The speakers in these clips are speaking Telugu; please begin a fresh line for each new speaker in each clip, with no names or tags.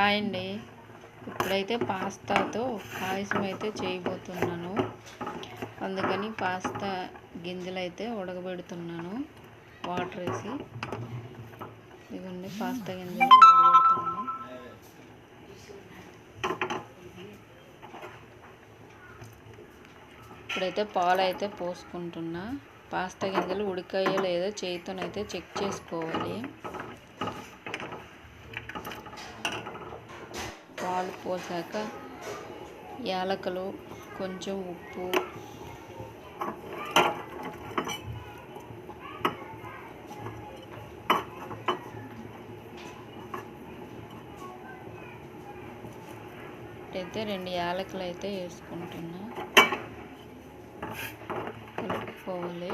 హాయ్ అండి. ఇప్పుడైతే పాస్తాతో పాయసం అయితే చేయబోతున్నాను. అందుకని పాస్తా గింజలు అయితే ఉడకబెడుతున్నాను. వాటర్ వేసి. ఇదిగోండి పాస్తా గింజలు ఉడకబెడుతున్నాను. ఇప్పుడైతే పాలు అయితే పోసుకుంటున్నా. పాస్తా గింజలు ఉడికాయో లేదో చేతితోనైతే చెక్ చేసుకోవాలి. పాలు పోసాక యాలకలు కొంచెం ఉప్పు. అయితే రెండు యాలకులు అయితే వేసుకుంటున్నా. కలుపుకోవాలి.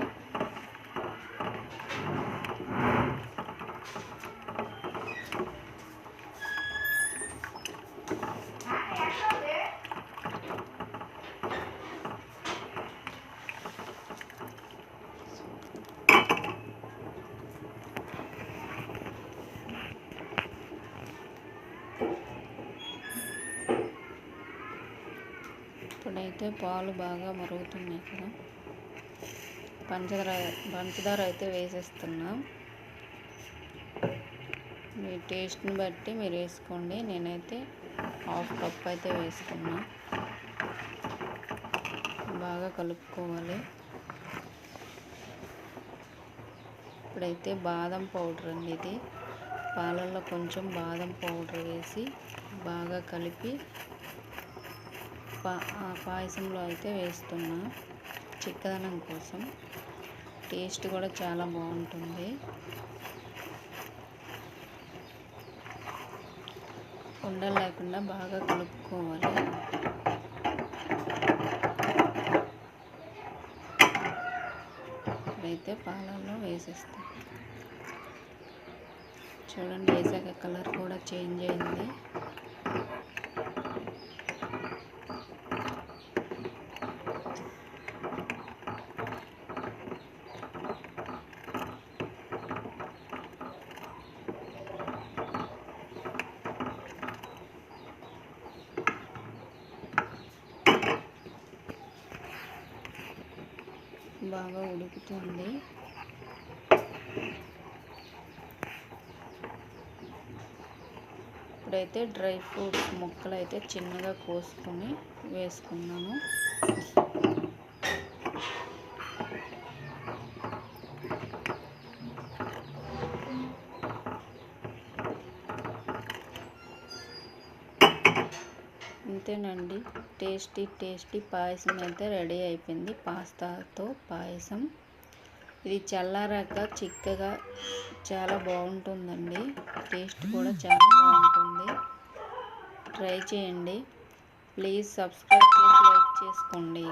ఇప్పుడైతే పాలు బాగా మరుగుతున్నాయి కదా. పంచదార పంచదార అయితే వేసేస్తున్నా. మీ టేస్ట్ని బట్టి మీరు వేసుకోండి. నేనైతే హాఫ్ కప్ అయితే వేసుకున్నా. బాగా కలుపుకోవాలి. ఇప్పుడైతే బాదం పౌడర్ అండి ఇది. పాలల్లో కొంచెం బాదం పౌడర్ వేసి బాగా కలిపి పా పాయసంలో అయితే వేస్తున్నా చిక్కదనం కోసం. టేస్ట్ కూడా చాలా బాగుంటుంది. ఉండలు లేకుండా బాగా కలుపుకోవాలి. ఇప్పుడైతే పాలల్లో వేసేస్తాం. చూడండి వేసాక కలర్ కూడా చేంజ్ అయింది. బాగా ఉడుకుతుంది. ఇప్పుడైతే డ్రై ఫ్రూట్స్ ముక్కలు అయితే చిన్నగా కోసుకొని వేసుకున్నాను. అంతేనండి. టేస్టీ టేస్టీ పాయసం అయితే రెడీ అయిపోయింది. పాస్తాతో పాయసం. ఇది చల్లారాక చిక్కగా చాలా బాగుంటుందండి. టేస్ట్ కూడా చాలా బాగుంటుంది. ట్రై చేయండి. ప్లీజ్ సబ్స్క్రైబ్ చేసి లైక్ చేసుకోండి.